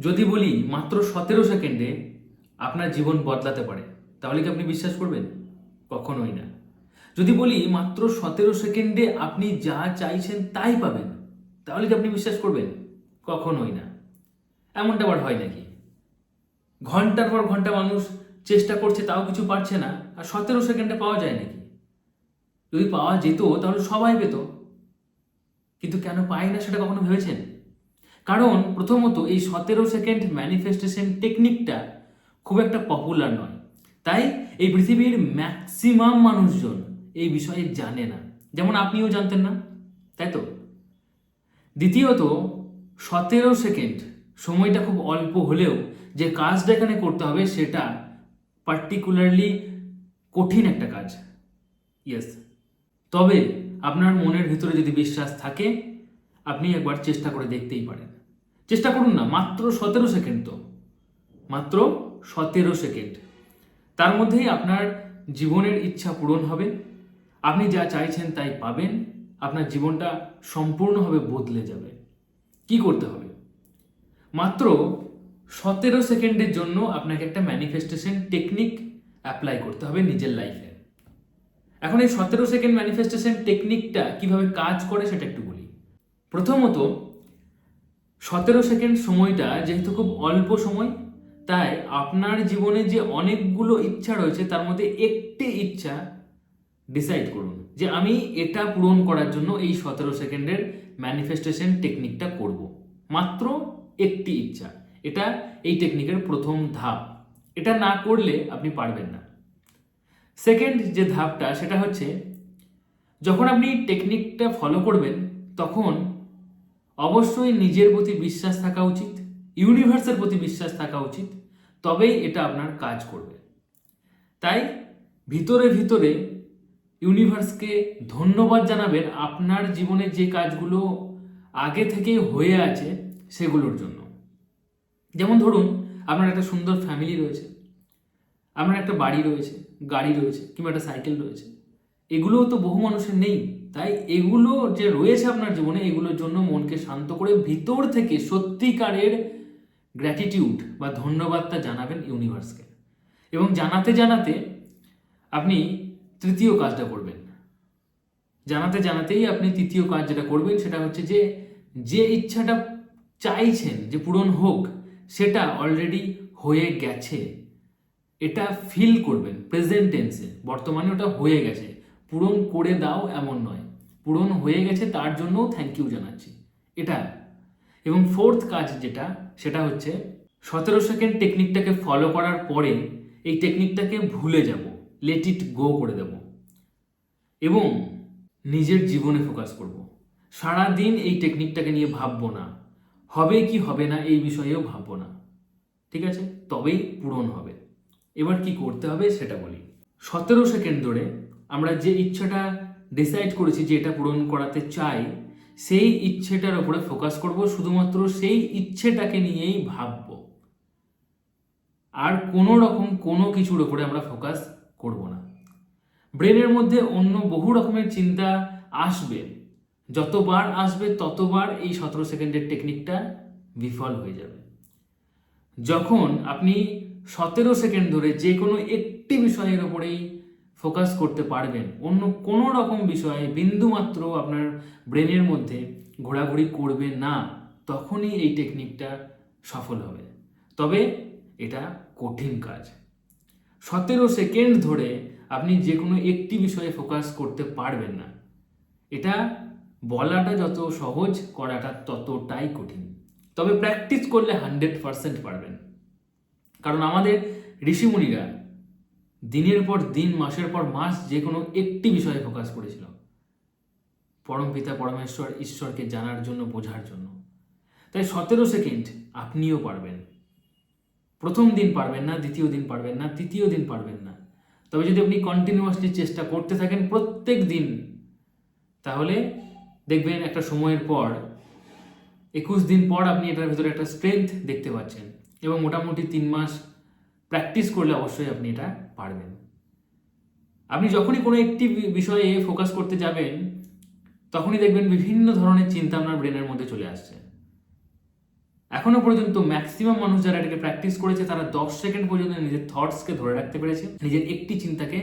যদি বলি মাত্র সতেরো সেকেন্ডে আপনার জীবন বদলাতে পারে, তাহলে কি আপনি বিশ্বাস করবেন? কখনোই না। যদি বলি মাত্র সতেরো সেকেন্ডে আপনি যা চাইছেন তাই পাবেন, তাহলে কি আপনি বিশ্বাস করবেন? কখনোই না। এমনটা আবার হয় নাকি? ঘণ্টার পর ঘণ্টা মানুষ চেষ্টা করছে, তাও কিছু পারছে না। আর সতেরো সেকেন্ডে পাওয়া যায় নাকি? যদি পাওয়া যেত, তাহলে সবাই পেত। কিন্তু কেন পায় না সেটা কখনো ভেবেছেন? কারণ প্রথমত এই সতেরো সেকেন্ড ম্যানিফেস্টেশন টেকনিকটা খুব একটা পপুলার নয়। তাই এই পৃথিবীর ম্যাক্সিমাম মানুষজন এই বিষয়ে জানে না। যেমন আপনিও জানতেন না, তাই তো? দ্বিতীয়ত, সতেরো সেকেন্ড সময়টা খুব অল্প হলেও যে কাজটা এখানে করতে হবে সেটা পার্টিকুলারলি কঠিন একটা কাজ। ইয়েস তবে আপনার মনের ভিতরে যদি বিশ্বাস থাকে, আপনি একবার চেষ্টা করে দেখতেই পারেন। চেষ্টা করুন না, মাত্র সতেরো সেকেন্ড তো। মাত্র সতেরো সেকেন্ড। তার মধ্যেই আপনার জীবনের ইচ্ছা পূরণ হবে। আপনি যা চাইছেন তাই পাবেন। আপনার জীবনটা সম্পূর্ণভাবে বদলে যাবে। কি করতে হবে? মাত্র সতেরো সেকেন্ডের জন্য আপনাকে একটা ম্যানিফেস্টেশন টেকনিক অ্যাপ্লাই করতে হবে নিজের লাইফে এখন এই সতেরো সেকেন্ড ম্যানিফেস্টেশন টেকনিকটা কীভাবে কাজ করে সেটা একটু বলি। প্রথমত সতেরো সেকেন্ড সময়টা যেহেতু খুব অল্প সময়, তাই আপনার জীবনে যে অনেকগুলো ইচ্ছা রয়েছে, তার মধ্যে একটি ইচ্ছা ডিসাইড করুন যে আমি এটা পূরণ করার জন্য এই সতেরো সেকেন্ডের ম্যানিফেস্টেশন টেকনিকটা করব। মাত্র একটি ইচ্ছা। এটা এই টেকনিকের প্রথম ধাপ। এটা না করলে আপনি পারবেন না। সেকেন্ড যে ধাপটা, সেটা হচ্ছে যখন আপনি টেকনিকটা ফলো করবেন, তখন অবশ্যই নিজের প্রতি বিশ্বাস থাকা উচিত ইউনিভার্সের প্রতি বিশ্বাস থাকা উচিত, তবেই এটা আপনার কাজ করবে। তাই ভিতরে ভিতরে ইউনিভার্সকে ধন্যবাদ জানাবেন আপনার জীবনে যে কাজগুলো আগে থেকেই হয়ে আছে সেগুলোর জন্য। যেমন ধরুন, আপনার একটা সুন্দর ফ্যামিলি রয়েছে, আপনার একটা বাড়ি রয়েছে, গাড়ি রয়েছে, কিংবা একটা সাইকেল রয়েছে, এগুলোও তো বহু মানুষের নেই। তাই এগুলো যে রয়েছে আপনার জীবনে, এগুলোর জন্য মনকে শান্ত করে ভিতর থেকে সত্যিকারের গ্র্যাটিটিউড বা ধন্যবাদটা জানাবেন ইউনিভার্সকে এবং জানাতে জানাতে আপনি তৃতীয় কাজটা করবেন। জানাতে জানাতেই আপনি তৃতীয় কাজ যেটা করবেন, সেটা হচ্ছে যে যে ইচ্ছাটা চাইছেন যে পূরণ হোক, সেটা অলরেডি হয়ে গেছে। এটা ফিল করবেন প্রেজেন্ট টেন্সে বর্তমানে ওটা হয়ে গেছে। পূরণ করে দাও এমন নয়। পূরণ হয়ে গেছে, তার জন্যও থ্যাংক ইউ জানাচ্ছি। এটা এবং ফোর্থ কাজ যেটা, সেটা হচ্ছে সতেরো সেকেন্ড টেকনিকটাকে ফলো করার পরে এই টেকনিকটাকে ভুলে যাব লেট ইট গো করে দেব। এবং নিজের জীবনে ফোকাস করব। সারা দিন এই টেকনিকটাকে নিয়ে ভাববো না। হবে কি হবে না এই বিষয়েও ভাববো না। ঠিক আছে? তবেই পূরণ হবে। এবার কি করতে হবে সেটা বলি। সতেরো সেকেন্ড ধরে আমরা যে ইচ্ছাটা ডিসাইড করেছি যে এটা পূরণ করাতে চাই, সেই ইচ্ছেটার উপরে ফোকাস করব, শুধুমাত্র সেই ইচ্ছেটাকে নিয়েই ভাবব। আর কোনো রকম কোনো কিছুর উপরে আমরা ফোকাস করব না। ব্রেনের মধ্যে অন্য বহু রকমের চিন্তা আসবে। যতবার আসবে, ততবার এই সতেরো সেকেন্ডের টেকনিকটা বিফল হয়ে যাবে। যখন আপনি সতেরো সেকেন্ড ধরে যে কোনো একটি বিষয়ের ওপরেই ফোকাস করতে পারবেন। অন্য কোনো রকম বিষয়ে বিন্দুমাত্র আপনার ব্রেনের মধ্যে ঘোরাঘুরি করবে না, তখনই এই টেকনিকটা সফল হবে। তবে এটা কঠিন কাজ। সতেরো সেকেন্ড ধরে আপনি যে কোনো একটি বিষয়ে ফোকাস করতে পারবেন না। এটা বলাটা যত সহজ, করাটা ততটাই কঠিন। তবে প্র্যাকটিস করলে হান্ড্রেড পারসেন্ট পারবেন। কারণ আমাদের ঋষিমুনিরা দিনের পর দিন, মাসের পর মাস যে কোনো একটি বিষয়ে ফোকাস করেছিল পরম পিতা পরমেশ্বর ঈশ্বরকে জানার জন্য, বোঝার জন্য। তাই সতেরো সেকেন্ড আপনিও পারবেন। প্রথম দিন পারবেন না, দ্বিতীয় দিন পারবেন না, তৃতীয় দিন পারবেন না। তবে যদি আপনি কন্টিনিউয়াসলি চেষ্টা করতে থাকেন প্রত্যেক দিন, তাহলে দেখবেন একটা সময়ের পর, একুশ দিন পর আপনি এটার ভিতরে একটা স্ট্রেংথ দেখতে পাচ্ছেন। এবং মোটামুটি তিন মাস প্র্যাকটিস করলে অবশ্যই আপনি এটা পারবেন। আপনি যখনই কোনো একটি বিষয়ে ফোকাস করতে যাবেন, তখনই দেখবেন বিভিন্ন ধরনের চিন্তা আপনার ব্রেনের মধ্যে চলে আসছে। এখনও পর্যন্ত ম্যাক্সিমাম মানুষ যারা এটাকে প্র্যাকটিস করেছে, তারা দশ সেকেন্ড পর্যন্ত নিজের থটসকে ধরে রাখতে পেরেছে, নিজের একটি চিন্তাকে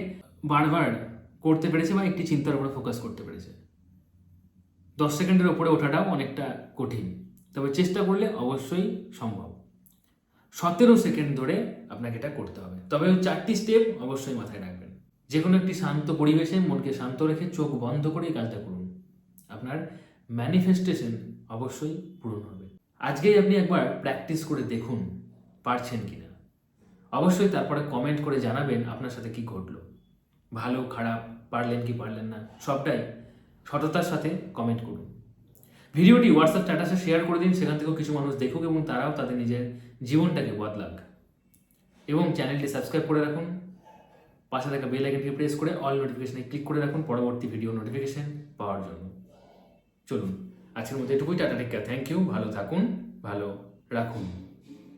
বারবার করতে পেরেছে বা একটি চিন্তার উপরে ফোকাস করতে পেরেছে। দশ সেকেন্ডের উপরে ওঠাটাও অনেকটা কঠিন। তবে চেষ্টা করলে অবশ্যই সম্ভব। সতেরো সেকেন্ড ধরে আপনাকে এটা করতে হবে। তবে ওই চারটি স্টেপ অবশ্যই মাথায় রাখবেন। যে কোনো একটি শান্ত পরিবেশে মনকে শান্ত রেখে চোখ বন্ধ করে কাজটা করুন। আপনার ম্যানিফেস্টেশন অবশ্যই পূরণ হবে। আজকেই আপনি একবার প্র্যাকটিস করে দেখুন, পারছেন কিনা। অবশ্যই তারপরে কমেন্ট করে জানাবেন আপনার সাথে কি ঘটলো। ভালো, খারাপ, পারলেন কি পারলেন না, সবটাই সততার সাথে কমেন্ট করুন। ভিডিওটি হোয়াটসঅ্যাপ স্ট্যাটাসে শেয়ার করে দিন, সেখান থেকেও কিছু মানুষ দেখুক এবং তারাও তাদের নিজের জীবনটাকে বদলাক। এবং চ্যানেলটি সাবস্ক্রাইব করে রাখুন। পাশে থাকা বেল আইকনটি প্রেস করে অল নোটিফিকেশনে ক্লিক করে রাখুন পরবর্তী ভিডিও নোটিফিকেশন পাওয়ার জন্য। চলুন, আজকের মধ্যে এটুকুই, টাটা টেক্কা থ্যাংক ইউ ভালো থাকুন, ভালো রাখুন।